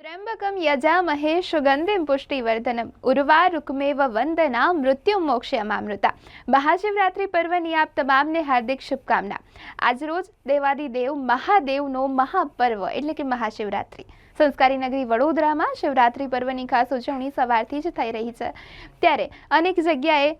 ત્ર્યંબકમ યજામહે સુગંધિમ પુષ્ટિવર્ધનમ ઉર્વારુકમેવ વંદના મૃત્યુ મોક્ષ્યમામૃતા મહાશિવરાત્રિ પર્વની આપ તમામને હાર્દિક શુભકામના આજરોજ દેવાદિદેવ મહાદેવનો મહાપર્વ એટલે કે મહાશિવરાત્રિ સંસ્કારી નગરી વડોદરામાં શિવરાત્રિ પર્વની ખાસ ઉજવણી સવારથી જ થઈ રહી છે ત્યારે અનેક જગ્યાએ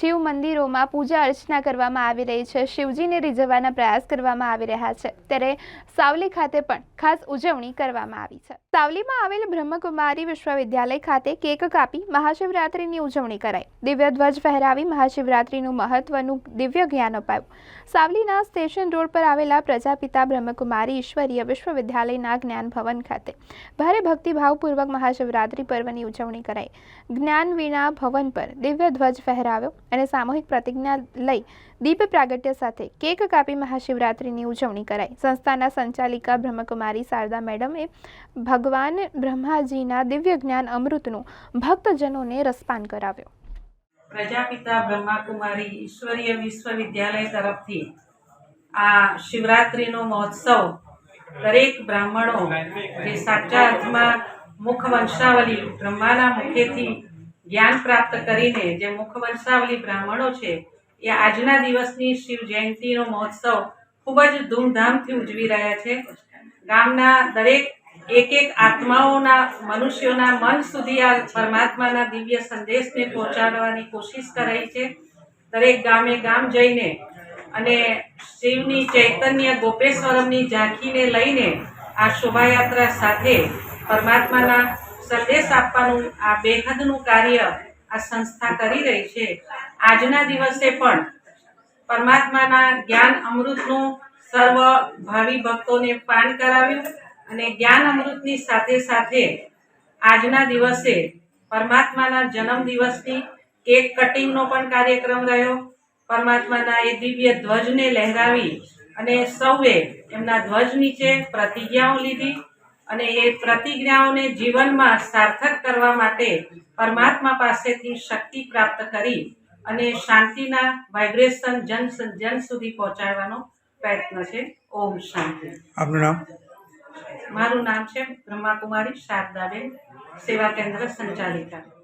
શિવ મંદિરોમાં પૂજા અર્ચના કરવામાં આવી રહી છે. શિવજીને રીઝવવાના પ્રયાસ કરવામાં આવી રહ્યા છે. ત્યારે સાવલી ખાતે પણ ખાસ ઉજવણી કરવામાં આવી છે. સાવલીમાં આવેલ બ્રહ્મકુમારી વિશ્વવિદ્યાલય ખાતે કેક કાપી મહાશિવરાત્રિની ઉજવણી કરાઈ. દિવ્ય ધ્વજ ફહેરાવી મહાશિવરાત્રિનું મહત્વનું દિવ્ય જ્ઞાન અપાયું. સાવલીના સ્ટેશન રોડ પર આવેલા પ્રજાપિતા બ્રહ્મકુમારી ઈશ્વરીય વિશ્વવિદ્યાલયના જ્ઞાન ભવન ખાતે ભારે ભક્તિભાવપૂર્વક મહાશિવરાત્રિ પર્વની ઉજવણી કરાઈ. જ્ઞાન વીણા ભવન પર દિવ્ય ધ્વજ ફહેરાવ્યો. અને સામૂહિક પ્રતિજ્ઞા લઈ દીપ પ્રાગટ્ય સાથે કેક કાપી મહાશિવરાત્રિની ઉજવણી કરાઈ. સંસ્થાના સંચાલિકા બ્રહ્મકુમારી શારદા મેડમે ભગવાન બ્રહ્માજીના દિવ્ય જ્ઞાન અમૃતનું ભક્તજનોને રસપાન કરાવ્યો. પ્રજાપિતા બ્રહ્માકુમારી ઈશ્વરીય વિશ્વવિદ્યાલય તરફથી આ શિવરાત્રિનો મહોત્સવ દરેક બ્રાહ્મણો જે સાચા અર્થમાં મુખ વંશાવલી બ્રહ્માના મુખેથી જ્ઞાન પ્રાપ્ત કરીને જે મુખ વંશાવલી બ્રાહ્મણો છે, એ આજના દિવસની શિવ જયંતિનો મહોત્સવ ખૂબ જ ધૂમધામથી ઉજવી રહ્યા છે. ગામના દરેક એક એક આત્માઓના, મનુષ્યોના મન સુધી આ પરમાત્માના દિવ્ય સંદેશને પહોંચાડવાની કોશિશ કરાઈ છે. દરેક ગામે ગામ જઈને અને શિવની ચૈતન્ય ગોપેશ્વરમની ઝાંખીને લઈને આ શોભાયાત્રા સાથે પરમાત્માના સંદેશ આપવાનું આ બેહદનું કાર્ય આ સંસ્થા કરી રહી છે. આજના દિવસે પણ પરમાત્માના જ્ઞાન અમૃતનું સર્વ ભાવિ ભક્તોને પાન કરાવ્યું અને જ્ઞાન અમૃતની સાથે સાથે આજના દિવસે પરમાત્માના જન્મ દિવસની કેક કટિંગનો પણ કાર્યક્રમ રહ્યો. પરમાત્માના એ દિવ્ય ધ્વજને લહેરાવી અને સૌએ એમના ધ્વજ નીચે પ્રતિજ્ઞાઓ લીધી. અને એ પ્રતિજ્ઞાઓને જીવનમાં સાર્થક કરવા માટે પરમાત્મા પાસેથી શક્તિ પ્રાપ્ત કરી અને શાંતિના વાઇબ્રેશન જન જન સુધી પહોંચાડવાનો પ્રયત્ન છે. ઓમ શાંતિ. આપનું નામ? મારું નામ છે બ્રહ્માકુમારી શારદાબેન સેવા કેન્દ્ર સંચાલિકા.